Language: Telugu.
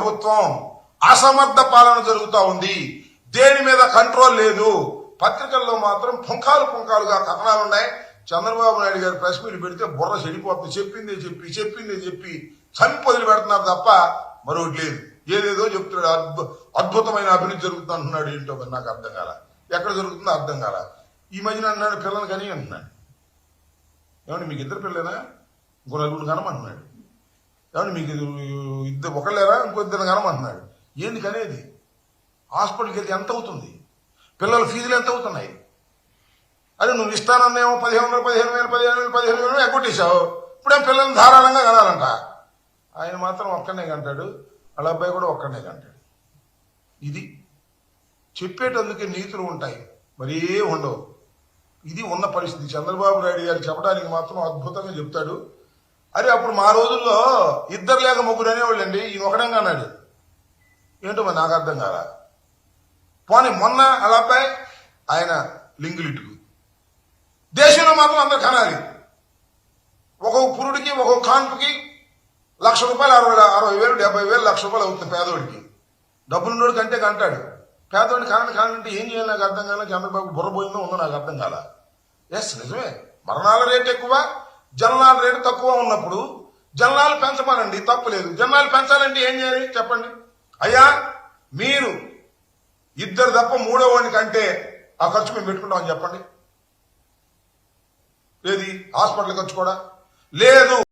ప్రభుత్వం అసమర్థ పాలన జరుగుతూ ఉంది. దేని మీద కంట్రోల్ లేదు. పత్రికల్లో మాత్రం పుంఖాలు పుంఖాలుగా కథనాలు ఉన్నాయి. చంద్రబాబు నాయుడు గారు ప్రెస్ మీట్ పెడితే బుర్ర చెడిపోతుంది. చెప్పిందే చెప్పి చెప్పిందే చెప్పి చంపి వదిలి పెడుతున్నారు తప్ప మరొకటి లేదు. ఏదేదో చెప్తున్నాడు. అద్భు- అద్భుతమైన అభివృద్ధి జరుగుతుంది అంటున్నాడు ఏంటో నాకు అర్థం కాల. ఎక్కడ జరుగుతుందో అర్థం కాల. ఈ మధ్యన అన్నాడు పిల్లలు కానీ అంటున్నాడు ఏమండి మీకు ఇద్దరు పిల్లలేనా? ఇంకో నలుగురు కనమంటున్నాడు. ఏమండి మీకు ఇద్దరు ఒకళ్ళేరా ఇంకో ఇద్దరు కనమంటున్నాడు ఎందుకనేది హాస్పిటల్కి వెళ్తే ఎంత అవుతుంది? పిల్లల ఫీజులు ఎంత అవుతున్నాయి? అదే నువ్వు ఇస్తానన్నేమో పదిహేను వందలు పదిహేను వేలు పదిహేను వేలు పదిహేను వేలు ఎగ్గొట్టేశావు. ఇప్పుడేం పిల్లల్ని ధారాళంగా కనాలంట? ఆయన మాత్రం ఒక్కనే కంటాడు. వాళ్ళ అబ్బాయి కూడా ఒక్కనే కంటాడు. ఇది చెప్పేటందుకే నీతులు ఉంటాయి. మరీ ఉండవు. ఇది ఉన్న పరిస్థితి. చంద్రబాబు నాయుడు గారు చెప్పడానికి మాత్రం అద్భుతంగా చెప్తాడు. అరే అప్పుడు మా రోజుల్లో ఇద్దరు లేక ముగ్గురు అనేవాళ్ళండి ఈయన ఒకడంగా అన్నాడు. ఏంటో మరి నాకు అర్థం కాల? పోనీ మొన్న అలా అబ్బాయి ఆయన లింగులిట్టుకు దేశంలో మాత్రం అందరు కనాలి. ఒక్కొక్క పురుడికి ఒక్కొక్క కాన్పుకి లక్ష రూపాయలు అరవై అరవై వేలు డెబ్బై వేలు లక్ష రూపాయలు అవుతుంది పేదోడికి. డబ్బులున్నోడికి కంటే కంటాడు. పేదోడిని కానని కానంటే ఏం చేయాలి నాకు అర్థం కాలే? చంద్రబాబు బుర్రపోయిందో ఉందో నాకు అర్థం కాల? ఎస్ నిజమే. మరణాల రేటు ఎక్కువ. జననాల రేటు తక్కువ ఉన్నప్పుడు జనాలు పెంచమనండి తప్పులేదు జనాలు పెంచాలంటే ఏం చేయాలి? చెప్పండి. అయ్యా మీరు ఇద్దరు తప్ప మూడో వాడికి కంటే ఆ ఖర్చు మేము పెట్టుకుంటామని చెప్పండి. ఏది? హాస్పిటల్ ఖర్చు కూడా? లేదు.